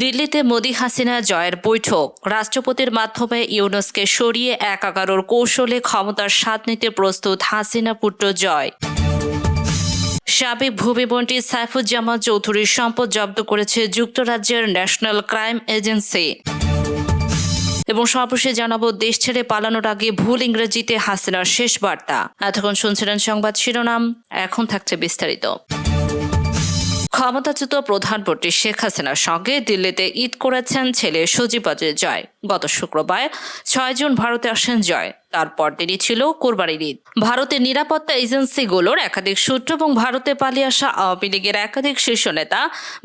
দিল্লিতে মোদি হাসিনা জয়ের বৈঠক। রাষ্ট্রপতির মাধ্যমে ইউনুসকে সরিয়ে এক এগারোর কৌশলে ক্ষমতার স্বাদ নিতে প্রস্তুত হাসিনা পুত্র জয়। সাবেক ভূমিমন্ত্রী সাইফুজ্জামান চৌধুরীর সম্পদ জব্দ করেছে যুক্তরাজ্যের ন্যাশনাল ক্রাইম এজেন্সি। এবং সর্বশেষ জানাব, দেশ ছেড়ে পালানোর আগে ভুল ইংরেজিতে হাসিনার শেষ বার্তা। এতক্ষণ শুনছিলেন সংবাদ শিরোনাম, এখন থাকছে বিস্তারিত। ক্ষমতাচ্যুত প্রধানমন্ত্রী শেখ হাসিনার সঙ্গে দিল্লিতে ঈদ করেছেন ছেলে সজীব জয়। গত শুক্রবার ছয় জুন ভারতে আসেন জয়। তারপর দিনই ছিল কোরবানির ঈদ। ভারতের নিরাপত্তা এজেন্সিগুলোর একাধিক সূত্র এবং ভারতে পালিয়ে আসা আওয়ামী লীগের একাধিক শীর্ষ নেতা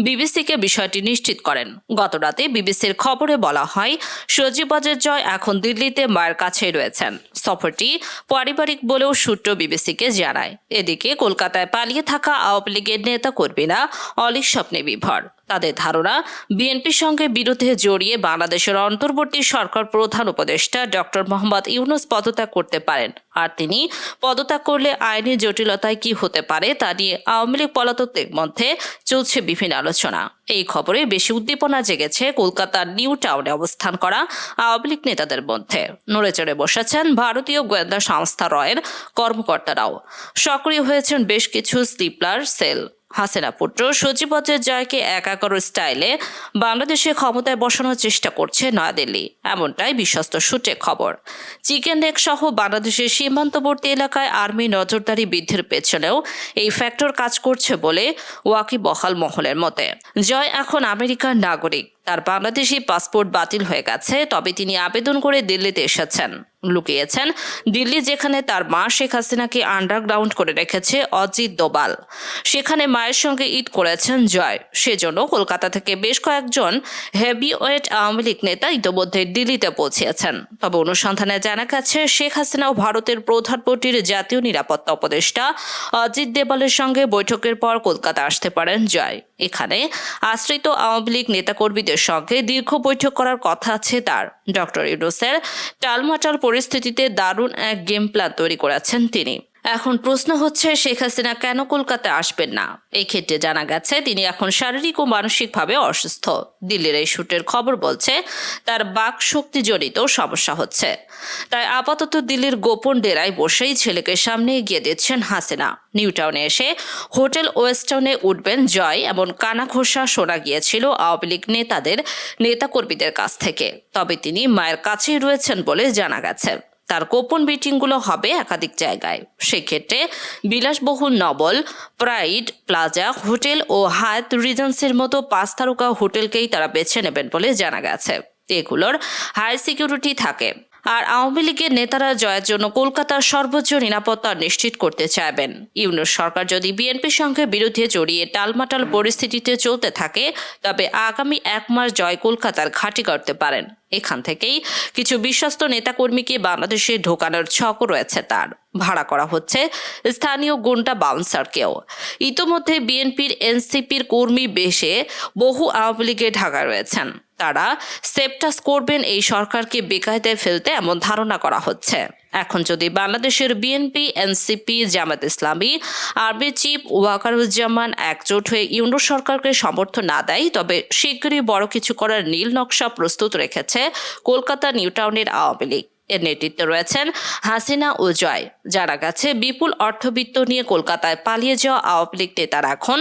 বিবিসিকে বিষয়টি নিশ্চিত করেন। গতরাতে বিবিসির খবরে বলা হয়, সজীব জয় এখন দিল্লিতে মায়ের কাছেই রয়েছেন। সফরটি পারিবারিক বলেও সূত্র বিবিসিকে জানায়। এদিকে কলকাতায় পালিয়ে থাকা আওয়ামী লীগের নেতা কর্মীরা অলিক স্বপ্নে বিভর। তাদের ধারণা, বিএনপির সঙ্গে বিরোধে জড়িয়ে বাংলাদেশের অন্তর্বর্তী সরকার প্রধান উপদেষ্টা ডক্টর মোহাম্মদ ইউনুস পদত্যাগ করতে পারেন। আর তিনি, পদত্যাগ করলে আইনি জটিলতায় কি হতে পারে তা নিয়ে আওয়ামী লীগ পলাতকদের মধ্যে চলছে বিভিন্ন আলোচনা। এই খবরে বেশি উদ্দীপনা জেগেছে কলকাতার নিউ টাউনে অবস্থান করা আওয়ামী লীগ নেতাদের মধ্যে। নড়েচড়ে বসেছেন ভারতীয় গোয়েন্দা সংস্থা রয়ের কর্মকর্তারাও। সক্রিয় হয়েছেন বেশ কিছু স্লিপলার সেল। হাসিনা পুত্র সচিবজ্জের জয়কে একাকর স্টাইলে বাংলাদেশে ক্ষমতায় বসানোর চেষ্টা করছে নয়াদিল্লি। এমনটাই বিশ্বস্ত সূত্রে খবর। চিকেন নেক সহ বাংলাদেশের সীমান্তবর্তী এলাকায় আর্মি নজরদারি বৃদ্ধির পেছনেও এই ফ্যাক্টর কাজ করছে বলে ওয়াকি বহাল মহলের মতে। জয় এখন আমেরিকার নাগরিক। তার বাংলাদেশি পাসপোর্ট বাতিল হয়ে গেছে, তবে তিনি আবেদন করে দিল্লিতে এসেছেন। লুকিয়েছেন, দিল্লি যেখানে তার মা শেখ হাসিনাকে আন্ডারগ্রাউন্ড করে রেখেছে, অজিত দোবাল সেখানে মায়ের সঙ্গে ঈদ করেছেন জয়। সেজন্য কলকাতা থেকে বেশ কয়েকজন হেভি ওয়েট আওয়ামী লীগ নেতা ইতোমধ্যে দিল্লিতে পৌঁছেছেন। তবে অনুসন্ধানে জানা গেছে, শেখ হাসিনা ও ভারতের প্রধানমন্ত্রীর জাতীয় নিরাপত্তা উপদেষ্টা অজিত দেবালের সঙ্গে বৈঠকের পর কলকাতা আসতে পারেন জয়। এখানে আশ্রিত আওয়ামী লীগ নেতাকর্মীদের সঙ্গে দীর্ঘ বৈঠক করার কথা আছে তার। ডক্টর ইউনুসের টালমাটাল পরিস্থিতিতে দারুণ এক গেম প্ল্যান তৈরি করেছেন তিনি। এখন প্রশ্ন হচ্ছে, শেখ হাসিনা কেন কলকাতায় আসবেন না? এই ক্ষেত্রে জানা গেছে, তিনি এখন শারীরিক ও মানসিকভাবে অসুস্থ। দিল্লির এই শুটের খবর বলছে, তার বাক শক্তি জড়িত সমস্যা হচ্ছে। তাই আপাতত দিল্লির গোপন ডেরায় বসেই ছেলেকে সামনে এগিয়ে দিচ্ছেন হাসিনা। নিউ টাউনে এসে হোটেল ওয়েস্টার্নে উঠবেন জয়, এমন কানা ঘোষা শোনা গিয়েছিল আওয়ামী লীগ নেতাদের, নেতাকর্মীদের কাছ থেকে। তবে তিনি মায়ের কাছেই রয়েছেন বলে জানা গেছে। তার গোপন মিটিংগুলো হবে একাধিক জায়গায়। সেক্ষেত্রে বিলাসবহুল নবল প্রাইড প্লাজা হোটেল ও হায়াত রিজেন্সির মতো পাঁচ তারকা হোটেলকেই তারা বেছে নেবেন বলে জানা গেছে। এগুলোর হাই সিকিউরিটি থাকে। আর আওয়ামী লীগের নেতারা জয়ের জন্য কলকাতার সর্বোচ্চ নিরাপত্তা নিশ্চিত করতে চাইবেন। ইউনুস সরকার যদি বিএনপির সঙ্গে বিরুদ্ধে জড়িয়ে টালমাটাল পরিস্থিতিতে চলতে থাকে, তবে আগামী এক মাস জয় কলকাতার ঘাঁটি করতে পারেন। এখান থেকেই কিছু বিশ্বস্ত নেতাকর্মীকে বাংলাদেশে ঢোকানোর ছক রয়েছে তার। ভাড়া করা হচ্ছে স্থানীয় গুন্ডা বাউন্সারকেও। ইতোমধ্যে বিএনপির, এনসিপির কর্মী বেশে বহু আওয়ামী লীগে ঢাকা রয়েছেন। তারা সেপটাস করবেন এই সরকারকে বেকায়দায় ফেলতে এমন ধারণা করা হচ্ছে। এখন যদি বাংলাদেশের বিএনপি এনসিপি জামাত ইসলামী আরবি চিফ ওয়াকারুজ্জামান একজোট হয়ে ইউনো সরকারকে সমর্থন না দেয়, তবে শীঘ্রই বড় কিছু করার নীল নকশা প্রস্তুত রেখেছে কলকাতা নিউ টাউনের আওয়ামী লীগ। এর নেতৃত্বে রয়েছেন হাসিনা ও জয়। জানা গেছে, বিপুল অর্থবিত্ত নিয়ে কলকাতায় পালিয়ে যাওয়া আওয়ামী লীগ নেতারা এখন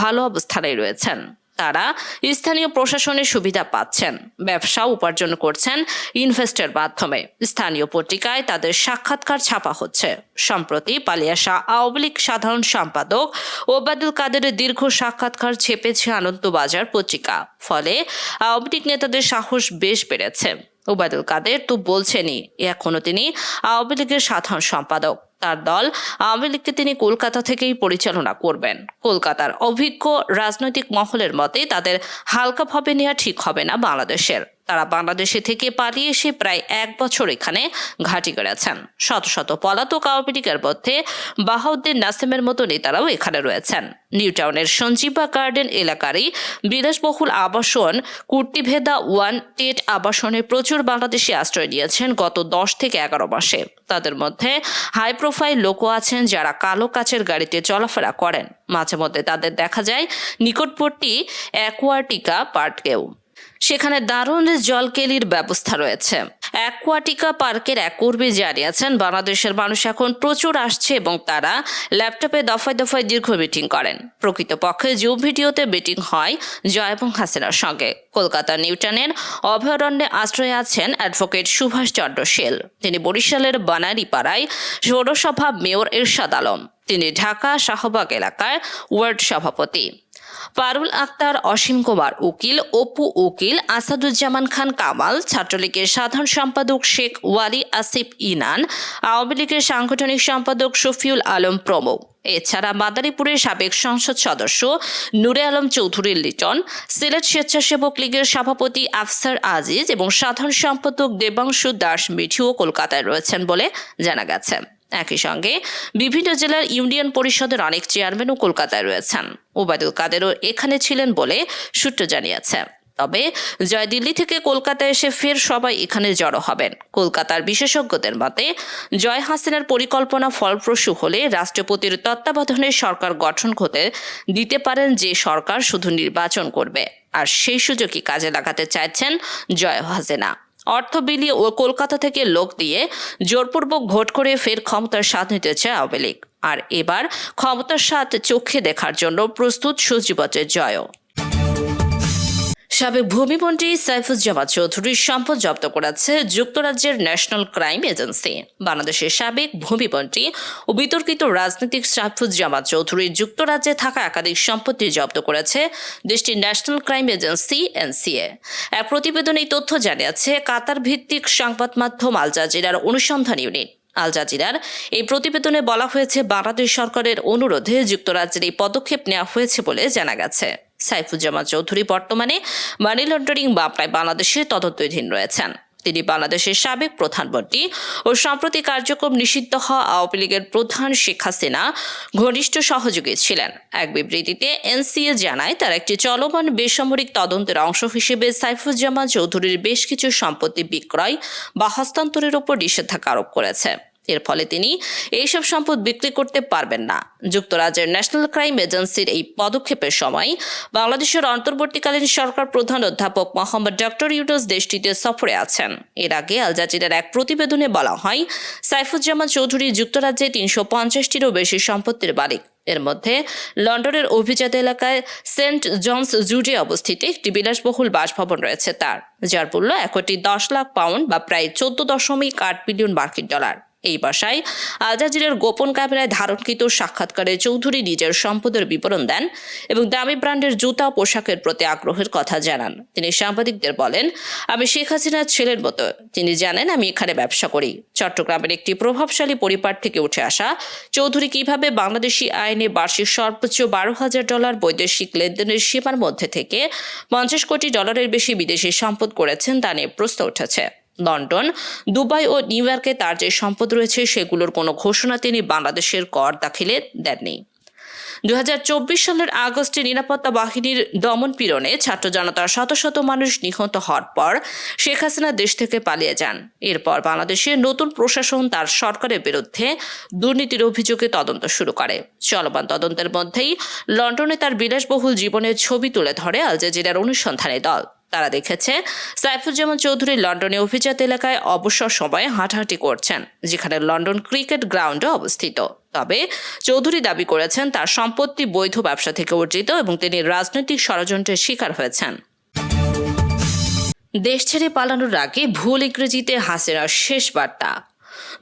ভালো অবস্থানে রয়েছেন। তারা স্থানীয় প্রশাসনের সুবিধা পাচ্ছেন। ব্যবসা উপার্জন করছেন ইনভেস্টের মাধ্যমে। স্থানীয় পত্রিকায় তাদের সাক্ষাৎকার ছাপা হচ্ছে। সম্প্রতি পালিয়ে আসা আওয়ামী লীগ সাধারণ সম্পাদক ওবায়দুল কাদেরের দীর্ঘ সাক্ষাৎকার ছেপেছে আনন্দবাজার পত্রিকা। ফলে আওয়ামী লীগ নেতাদের সাহস বেশ বেড়েছে। ওবায়দুল কাদের তো বলছেনই এখনও তিনি আওয়ামী লীগের সাধারণ সম্পাদক। তার দল আওয়ামী লীগকে তিনি কলকাতা থেকেই পরিচালনা করবেন। কলকাতার অভিজ্ঞ রাজনৈতিক মহলের মতে তাদের হালকাভাবে নেওয়া ঠিক হবে না বাংলাদেশের। তারা বাংলাদেশে থেকে পালিয়ে এসে প্রায় এক বছর এখানে ঘাঁটি গড়েছেন। শত শত পলাতক আওয়ামী লীগের মধ্যে বাহাউদ্দিন নাসিমের মতো নেতারাও এখানে রয়েছেন। নিউ টাউনের সঞ্জীবা গার্ডেন এলাকারই বিলাসবহুল আবাসন কুর্তিভেদা ওয়ান টেট আবাসনে প্রচুর বাংলাদেশি আশ্রয় নিয়েছেন গত দশ থেকে এগারো মাসে। তাদের মধ্যে হাই প্রোফাইল লোকও আছেন যারা কালো কাচের গাড়িতে চলাফেরা করেন। মাঝে মধ্যে তাদের দেখা যায় নিকটবর্তী অ্যাকোয়াটিকা পার্ককেও। সেখানে দারুণ জলকেলির ব্যবস্থা রয়েছে। অ্যাকোয়াটিকা পার্কের এক কর্মী জানিয়েছেন, বাংলাদেশের মানুষ এখন প্রচুর আসছে এবং তারা ল্যাপটপে দফায় দফায় দীর্ঘ মিটিং করেন। প্রকৃতপক্ষে জুম ভিডিওতে মিটিং হয় জয় এবং হাসিনার সঙ্গে। কলকাতা নিউটনের অভয়ারণ্যে আশ্রয়ে আছেন অ্যাডভোকেট সুভাষ চন্দ্র শীল তিনি বরিশালের বানারীপাড়ায় পৌরসভা মেয়র এরশাদ আলম। তিনি ঢাকা শাহবাগ এলাকার ওয়ার্ড সভাপতি। পারুল আক্তার, অসীম কুমার উকিল, অপু উকিল, আসাদুজ্জামান খান কামাল, ছাত্রলীগের সাধারণ সম্পাদক শেখ ওয়ালি আসিফ ইনান, আওয়ামী লীগের সাংগঠনিক সম্পাদক শফিউল আলম প্রমুখ। এছাড়া মাদারীপুরের সাবেক সংসদ সদস্য নূরে আলম চৌধুরী লিটন, সিলেট স্বেচ্ছাসেবক লীগের সভাপতি আফসার আজিজ এবং সাধারণ সম্পাদক দেবাংশু দাস মিঠিও কলকাতায় রয়েছেন বলে জানা গেছে। একই সঙ্গে বিভিন্ন জেলার ইউনিয়ন পরিষদের অনেক চেয়ারম্যানও কলকাতায় রয়েছেন। ওবায়দুল কাদেরও এখানে ছিলেন বলে সূত্র জানিয়েছে। তবে জয় দিল্লি থেকে কলকাতায় এসে ফের সবাই এখানে জড়ো হবেন। কলকাতার বিশেষজ্ঞদের মতে, জয় হাসিনার পরিকল্পনা ফলপ্রসূ হলে রাষ্ট্রপতির তত্ত্বাবধানে সরকার গঠন হতে দিতে পারেন যে সরকার শুধু নির্বাচন করবে। আর সেই সুযোগই কাজে লাগাতে চাইছেন জয় হাসিনা। অর্থ বিলিয়ে ও কলকাতা থেকে লোক দিয়ে জোরপূর্বক ভোট করে ফের ক্ষমতার স্বাদ নিতে চায় আওয়ামী লীগ। আর এবার ক্ষমতার স্বাদ চোখে দেখার জন্য প্রস্তুত সুজীবতের জয় সাবেক ভূমিমন্ত্রী সাইফুজ্জামান চৌধুরীর সম্পদ জব্দ করেছে যুক্তরাজ্যের ন্যাশনাল ক্রাইম এজেন্সি। বাংলাদেশের সাবেক ভূমিমন্ত্রী ও বিতর্কিত রাজনীতিক সাইফুজ্জামান চৌধুরীর যুক্তরাজ্যে থাকা একাধিক সম্পত্তি জব্দ করেছে দেশটির ন্যাশনাল ক্রাইম এজেন্সি, এনসিএ। এক প্রতিবেদনে এই তথ্য জানিয়েছে, কাতার ভিত্তিক সংবাদ মাধ্যম আল জাজিরার অনুসন্ধান ইউনিট। আল জাজিরার এই প্রতিবেদনে বলা হয়েছে, বাংলাদেশ সরকারের অনুরোধে যুক্তরাজ্যের এই পদক্ষেপ নেওয়া হয়েছে বলে জানা গেছে। সাইফুজ্জামান চৌধুরী বর্তমানে মানি লন্ডারিং মামলায় বাংলাদেশে তদন্তাধীন রয়েছেন। তিনি বাংলাদেশের সাবেক প্রধানমন্ত্রী ও সম্প্রতি কার্যক্রম নিষিদ্ধ হওয়া আওয়ামী লীগের প্রধান শেখ হাসিনা ঘনিষ্ঠ সহযোগী ছিলেন। এক বিবৃতিতে এনসিএ জানায়, তার একটি চলমান বেসামরিক তদন্তের অংশ হিসেবে সাইফুজ্জামান চৌধুরীর বেশ কিছু সম্পত্তি বিক্রয় বা হস্তান্তরের উপর নিষেধাজ্ঞা আরোপ করেছে। এর ফলে তিনি এইসব সম্পদ বিক্রি করতে পারবেন না। যুক্তরাজ্যের ন্যাশনাল ক্রাইম এজেন্সির এই পদক্ষেপের সময় বাংলাদেশের অন্তর্বর্তীকালীন সরকার প্রধান অধ্যাপক মোহাম্মদ ডক্টর ইউনুস দেশটিতে সফরে আছেন। এর আগে আল জাজিরার এক প্রতিবেদনে বলা হয়, সাইফুজ্জামান চৌধুরী যুক্তরাজ্যে তিনশো পঞ্চাশটিরও বেশি সম্পত্তির মালিক। এর মধ্যে লন্ডনের অভিজাত এলাকায় সেন্ট জনস জুডে অবস্থিত একটি বিলাসবহুল বাসভবন রয়েছে তার, যার মূল্য এক কোটি দশ লাখ পাউন্ড বা প্রায় চোদ্দ দশমিক আট বিলিয়ন মার্কিন ডলার। এই বাসায়। আলজাজিরের গোপন ক্যামেরায় ধারণকৃত সাক্ষাৎকারে চৌধুরী নিজের সম্পদের বিবরণ দেন এবং দামি ব্র্যান্ডের জুতা পোশাকের প্রতি আগ্রহের কথা জানান। তিনি সাংবাদিকদের বলেন, আমি শেখ হাসিনার ছেলের মতো। তিনি জানেন আমি এখানে ব্যবসা করি। চট্টগ্রামের একটি প্রভাবশালী পরিবার থেকে উঠে আসা। চৌধুরী কীভাবে বাংলাদেশি আইনে বার্ষিক সর্বোচ্চ বারো হাজার ডলার বৈদেশিক লেনদেনের সীমার মধ্যে থেকে পঞ্চাশ কোটি ডলারের বেশি বিদেশি সম্পদ করেছেন তা নিয়ে প্রশ্ন উঠেছে। লন্ডন, দুবাই ও নিউ ইয়র্কে তার যে সম্পদ রয়েছে সেগুলোর কোনো ঘোষণা তিনি বাংলাদেশের কর দাখিলে দেননি। দু হাজার চব্বিশ সালের আগস্টে নিরাপত্তা বাহিনীর দমন পীড়নে ছাত্র জনতার শত শত মানুষ নিহত হওয়ার পর শেখ হাসিনা দেশ থেকে পালিয়ে যান। এরপর বাংলাদেশে নতুন প্রশাসন তার সরকারের বিরুদ্ধে দুর্নীতির অভিযোগে তদন্ত শুরু করে। চলমান তদন্তের মধ্যেই লন্ডনে তার বিলাসবহুল জীবনের ছবি তুলে ধরে আল জাজিরার অনুসন্ধানী দল। তারা দেখেছে। সাইফুজ্জামান চৌধুরী লন্ডনে অভিজাত এলাকায় অবসর সময়ে হাঁটাহাঁটি করছেন, যেখানে লন্ডন ক্রিকেট গ্রাউন্ডে অবস্থিত। তবে চৌধুরী দাবি করেছেন, তার সম্পত্তি বৈধ ব্যবসা থেকে অর্জিত এবং তিনি রাজনৈতিক ষড়যন্ত্রের শিকার হয়েছেন। দেশ ছেড়ে পালানোর আগে ভুল ইংরেজিতে হাসিনার শেষ বার্তা।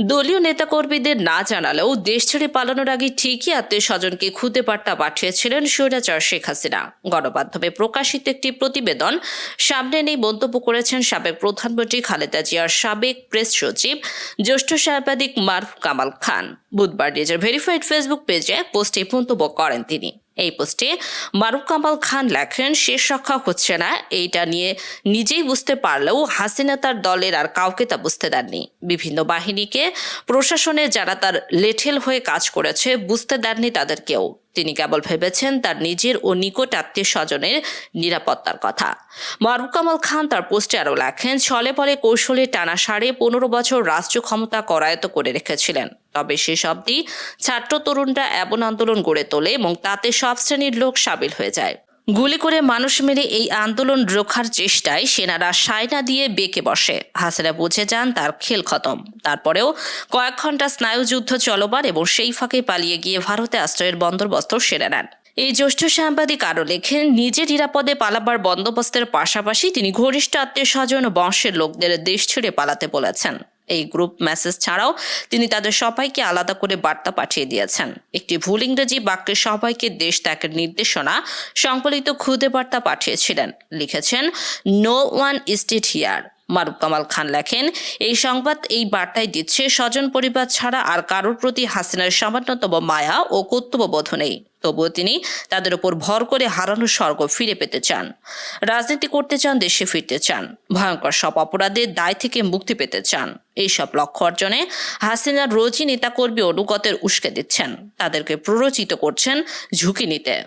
দলীয় নেতাকর্মীদের না জানালেও দেশ ছেড়ে পালানোর আগে ঠিকই আত্মীয় স্বজনকে খুদে বার্তা পাঠিয়েছিলেন স্বৈরাচার শেখ হাসিনা। গণমাধ্যমে প্রকাশিত একটি প্রতিবেদন সামনে নিয়ে মন্তব্য করেছেন সাবেক প্রধানমন্ত্রী খালেদা জিয়ার সাবেক প্রেস সচিব, জ্যেষ্ঠ সাংবাদিক মারুফ কামাল খান। বুধবার নিজের ভেরিফাইড ফেসবুক পেজে পোস্টে মন্তব্য করেন তিনি। এই পোস্টে মারুফ কামাল খান লেখেন, শেষ রক্ষা হচ্ছে না। এইটা নিয়ে নিজেই বুঝতে পারলেও হাসিনা তার দলের আর কাউকে তা বুঝতে দেননি। বিভিন্ন বাহিনীকে প্রশাসনে যারা তার লেঠেল হয়ে কাজ করেছে, বুঝতে দেননি তাদের কেউ তিনি কেবল ভেবেছেন তার নিজের ও নিকট আত্মীয় স্বজনের নিরাপত্তার কথা। মারুফ কামাল খান তার পোস্টে আরও লেখেন, ছলে পরে কৌশলে টানা সাড়ে পনেরো বছর রাষ্ট্র ক্ষমতা করায়ত্ত করে রেখেছিলেন। তবে শেষ অবধি ছাত্র তরুণরা এমন আন্দোলন গড়ে তোলে এবং তাতে সব শ্রেণির লোক সামিল হয়ে যায়। গুলি করে মানুষ মেরে এই আন্দোলন রোখার চেষ্টায় সেনারা সায়না দিয়ে বেঁকে বসে। হাসিনা বুঝে যান তার খেল খতম। তারপরেও কয়েক ঘণ্টা স্নায়ুযুদ্ধ চলবার এবং সেই ফাঁকে পালিয়ে গিয়ে ভারতে আশ্রয়ের বন্দোবস্ত সেরে নেন। এই জ্যেষ্ঠ সাংবাদিক আরও লেখেন নিজে নিরাপদে পালাবার বন্দোবস্তের পাশাপাশি তিনি ঘনিষ্ঠ আত্মীয় স্বজন বংশের লোকদের দেশ ছেড়ে পালাতে বলেছেন। এই গ্রুপ মেসেজ ছাড়াও তিনি তাদের সবাইকে আলাদা করে বার্তা পাঠিয়ে দিয়েছেন। একটি ভুল ইংরেজি বাক্যে সবাইকে দেশ ত্যাগের নির্দেশনা সংকলিত খুদে বার্তা পাঠিয়েছিলেন। লিখেছেন no one state here Maruf Kamal Khan লেখেন, এই সংবাদ এই বার্তায় দিচ্ছে, স্বজন পরিবার ছাড়া আর কারোর প্রতি হাসিনার সামান্যতম মায়া ও কর্তব্যবোধ নেই। তবুও তিনি তাদের উপর ভর করে হারানো স্বর্গ ফিরে পেতে চান। রাজনীতি করতে চান, দেশে ফিরতে চান। ভয়ঙ্কর সব অপরাধের দায় থেকে মুক্তি পেতে চান। এইসব লক্ষ্য অর্জনে হাসিনার রোজই নেতাকর্মী অনুগতের উস্কে দিচ্ছেন। তাদেরকে প্ররোচিত করছেন ঝুঁকি নিতে।